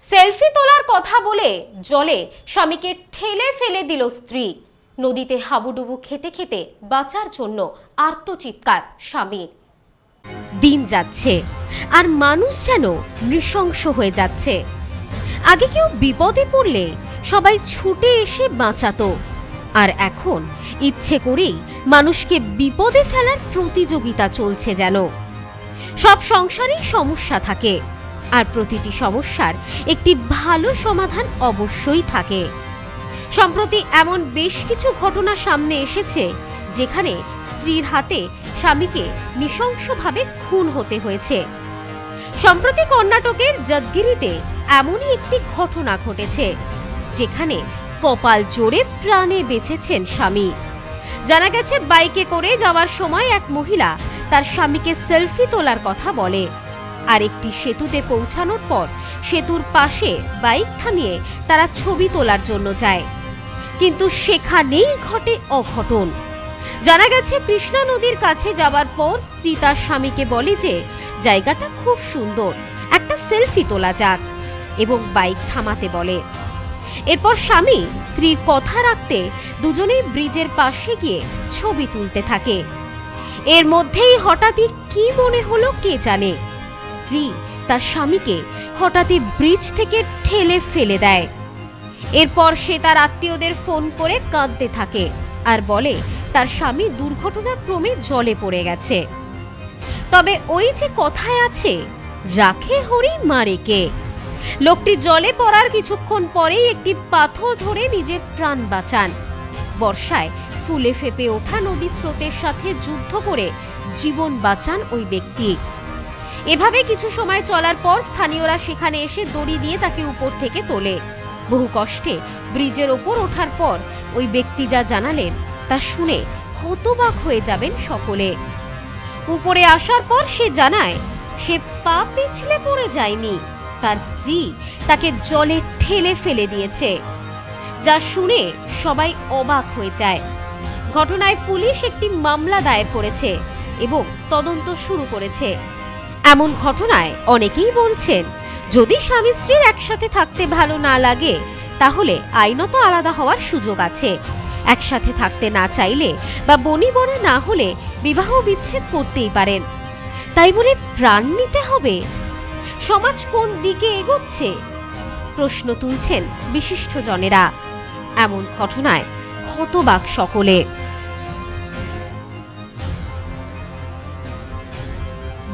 Selfie তোলার কথা বলে জলে স্বামীকে ঠেলে ফেলে দিল স্ত্রী। নদীতে হাবুডুবু খেতে খেতে বাঁচার জন্য আর্তচিৎকার স্বামীর। দিন যাচ্ছে, আর মানুষ যেন নৃশংস হয়ে যাচ্ছে। আগে কেউ বিপদে পড়লে সবাই ছুটে এসে বাঁচাতো। আর এখন ইচ্ছে করেই মানুষকে বিপদে ফেলার প্রতিযোগিতা চলছে যেন। সব সংসারেই সমস্যা থাকে। আর প্রতিটি সমস্যার একটি ভালো সমাধান অবশ্যই থাকে। সম্প্রতি এমন বেশ কিছু ঘটনা সামনে এসেছে, যেখানে স্ত্রীর হাতে স্বামীকে নৃশংসভাবে খুন হতে হয়েছে। সম্প্রতি কর্ণাটকের যদগিরিতে এমনই একটি ঘটনা ঘটেছে, যেখানে কপাল জোরে প্রাণে বেঁচেছেন স্বামী। জানা গেছে, বাইকে করে যাওয়ার সময় এক মহিলা তার স্বামীকে সেলফি তোলার কথা বলে। আর একটি সেতুতে পৌঁছানোর পর সেতুর পাশে বাইক থামিয়ে তারা ছবি তোলার জন্য যায়। কিন্তু সেখানেই ঘটে অঘটন। জানা গেছে, কৃষ্ণা নদীর কাছে যাওয়ার পর স্ত্রী তার স্বামীকে বলে যে, জায়গাটা খুব সুন্দর। একটা সেলফি তোলা যাক। এবং বাইক থামাতে বলে। এরপর স্বামী স্ত্রীর কথা রাখতে দুজনেই ব্রিজের পাশে গিয়ে ছবি তুলতে থাকে। এর মধ্যেই হঠাৎই কি মনে হলো কে জানে? স্ত্রী তার স্বামীকে হঠাৎই ব্রিজ থেকে ঠেলে ফেলে দেয়। এরপর সে তার আত্মীয়দের ফোন করে কাঁদতে থাকে আর বলে, তার স্বামী দুর্ঘটনাক্রমে জলে পড়ে গেছে। তবে ওই যে কথায় আছে, রাখে হরি মারে কে। লোকটি জলে পড়ার কিছুক্ষণ পরেই একটি পাথর ধরে নিজের প্রাণ বাঁচান। বর্ষায় ফুলে ফেপে ওঠা নদী স্রোতের সাথে যুদ্ধ করে জীবন বাঁচান ওই ব্যক্তি। এভাবে কিছু সময় চলার পর স্থানীয়রা সেখানে এসে দড়ি দিয়ে তাকে উপর থেকে তোলে। বহু কষ্টে ব্রিজের ওপর ওঠার পর ওই ব্যক্তি যা জানালেন, তা শুনে হতবাক হয়ে যাবেন সকলে। উপরে আসার পর সে জানায়, সে পা পিছলে পড়ে যায়নি। তার স্ত্রী তাকে জলে ঠেলে ফেলে দিয়েছে। যা শুনে সবাই অবাক হয়ে যায়। ঘটনায় পুলিশ একটি মামলা দায়ের করেছে এবং তদন্ত শুরু করেছে। এমন ঘটনায় অনেকেই বলছেন, যদি স্বামী স্ত্রীর একসাথে থাকতে ভালো না লাগে, তাহলে আইনত আলাদা হওয়ার সুযোগ আছে। একসাথে থাকতে না চাইলে বা বনি বনা না হলে বিবাহ বিচ্ছেদ করতেই পারেন। তাই বলে প্রাণ নিতে হবে। সমাজ কোন দিকে এগোচ্ছে? প্রশ্ন তুলছেন বিশিষ্টজনেরা। এমন ঘটনায় হতবাক সকলে।